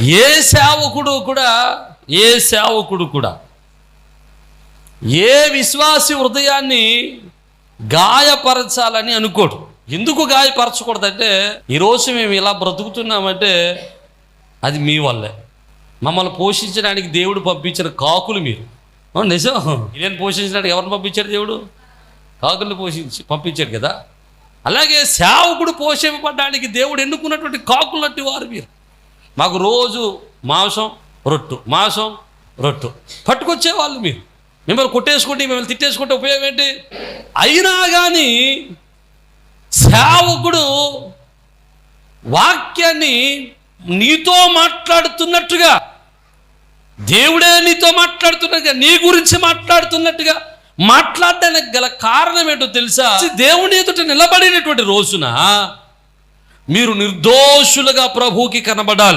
ఏ సేవకుడు కూడా ఏ సేవకుడు కూడా ఏ విశ్వాసి హృదయాన్ని గాయపరచాలని అనుకోడు. ఎందుకు గాయపరచకూడదంటే ఈరోజు మేము ఇలా బ్రతుకుతున్నామంటే అది మీ వల్లే. మమ్మల్ని పోషించడానికి దేవుడు పంపించిన కాకులు మీరు. నిజం? నేను పోషించడానికి ఎవరిని పంపించాడు దేవుడు? కాకుల్ని పోషించి పంపించాడు కదా. అలాగే సేవకుడు పోషింపబడడానికి దేవుడు ఎన్నుకున్నటువంటి కాకులు వారు మీరు. మాకు రోజు మాంసం రొట్టు మాంసం రొట్టు. పట్టుకొచ్చేవాళ్ళు మీరు. మిమ్మల్ని కొట్టేసుకుంటే మిమ్మల్ని తిట్టేసుకుంటే ఉపయోగం ఏంటి? అయినా కానీ సేవకుడు వాక్యాన్ని నీతో మాట్లాడుతున్నట్టుగా దేవుడే నీతో మాట్లాడుతున్నట్టుగా నీ గురించి మాట్లాడుతున్నట్టుగా మాట్లాడడానికి గల కారణం ఏంటో తెలుసా? దేవుని ఎదుట నిలబడినటువంటి రోజున మీరు నిర్దోషులుగా ప్రభువుకి కనబడాలి.